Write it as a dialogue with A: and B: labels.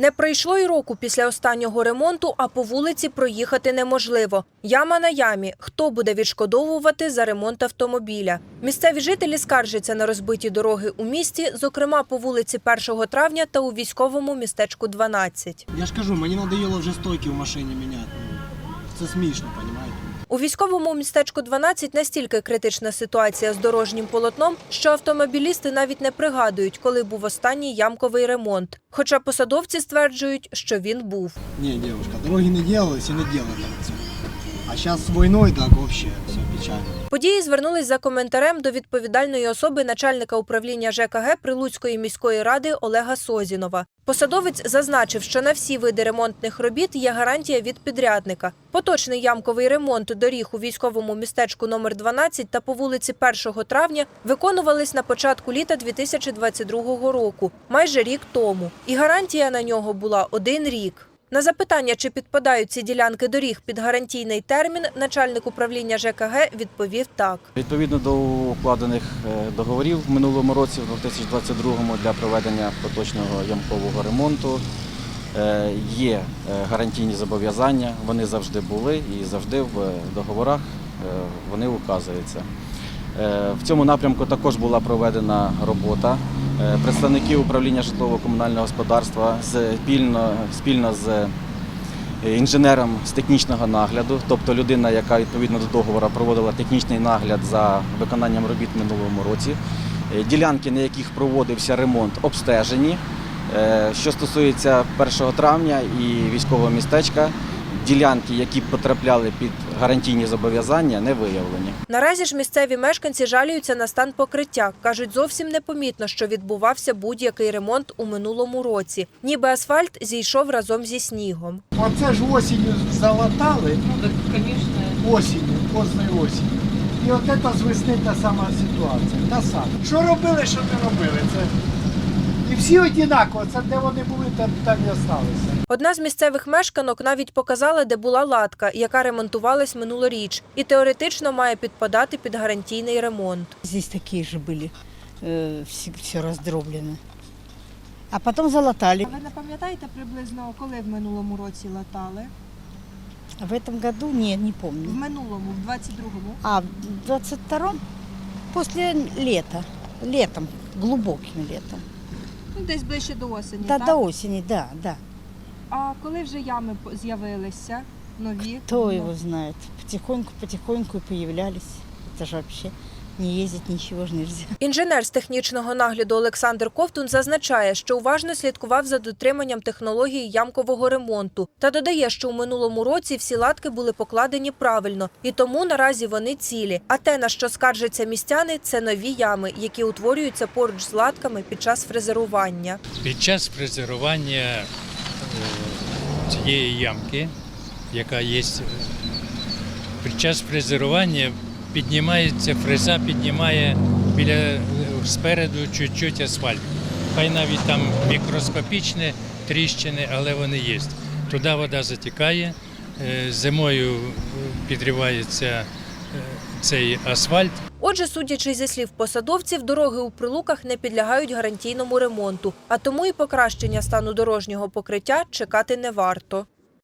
A: Не пройшло й року після останнього ремонту, а по вулиці проїхати неможливо. Яма на ямі. Хто буде відшкодовувати за ремонт автомобіля? Місцеві жителі скаржаться на розбиті дороги у місті, зокрема по вулиці 1 травня та у військовому містечку 12.
B: Я ж кажу, мені надоїло вже стойки в машині міняти. Це смішно, розумієте?
A: У військовому містечку 12 настільки критична ситуація з дорожнім полотном, що автомобілісти навіть не пригадують, коли був останній ямковий ремонт. Хоча посадовці стверджують, що він був.
B: Ні, дівчинка, дороги не робилися і не це. А зараз з війною так взагалі все печально.
A: Події звернулись за коментарем до відповідальної особи начальника управління ЖКГ Прилуцької міської ради Олега Созінова. Посадовець зазначив, що на всі види ремонтних робіт є гарантія від підрядника. Поточний ямковий ремонт доріг у військовому містечку номер 12 та по вулиці 1 травня виконувались на початку літа 2022 року, майже рік тому. І гарантія на нього була один рік. На запитання, чи підпадають ці ділянки доріг під гарантійний термін, начальник управління ЖКГ відповів так.
C: Відповідно до укладених е, договорів в минулому році, в 2022 для проведення поточного ямкового ремонту е, є е, гарантійні зобов'язання. Вони завжди були і завжди в договорах вони указуються. В цьому напрямку також була проведена робота. Е, Представники управління житлово-комунального господарства спільно, спільно з е, інженером з технічного нагляду, тобто людина, яка відповідно до договору проводила технічний нагляд за виконанням робіт в минулому році. Е, Ділянки, на яких проводився ремонт, обстежені. Що стосується 1 травня і військового містечка, ділянки, які потрапляли під гарантійні зобов'язання, не виявлені.
A: Наразі ж місцеві мешканці жалюються на стан покриття. Кажуть, зовсім непомітно, що відбувався будь-який ремонт у минулому році. Ніби асфальт зійшов разом зі снігом.
D: Оце ж осінню залатали,
E: Ну, так, конечно.
D: осінню, поздною осінню. І от це з весни та сама ситуація. Та сама. Що робили, що не робили. Це... І всі однаково, це де вони були, там, там і залишилися.
A: Одна з місцевих мешканок навіть показала, де була латка, яка ремонтувалась минулоріч, і теоретично має підпадати під гарантійний ремонт.
E: Здесь такие же были, э, все, все раздроблено. А потом залатали.
F: А ви не пам'ятаєте приблизно, коли в минулому році латали?
E: А в этом году нет, не
F: В
E: помню.
F: минулому, в 22-му?
E: А в 22-м после лета, летом, глубоким летом.
F: Ну, десь ближче до осені,
E: Та
F: так?
E: до осені, да, да.
F: А коли вже ями з'явилися нові?
E: Хто
F: Ну,
E: знає? знает? Потихоньку, потихоньку и появлялись. Це ж вообще не ездить ничего ж нельзя.
A: Інженер з технічного нагляду Олександр Ковтун зазначає, що уважно слідкував за дотриманням технології ямкового ремонту та додає, що у минулому році всі латки були покладені правильно, і тому наразі вони цілі. А те, на що скаржаться містяни, це нові ями, які утворюються поруч з латками під час фрезерування.
G: Під час фрезерування е, цієї ямки, яка є, е, під час фрезерування піднімається фреза, піднімає біля е, спереду чуть-чуть асфальт. Хай навіть там мікроскопічні тріщини, але вони є. Туди вода затікає, е, зимою е, підривається цей асфальт,
A: Отже, судячи зі слів посадовців, дороги у прилуках не підлягають гарантійному ремонту, а тому і покращення стану дорожнього покриття чекати не варто.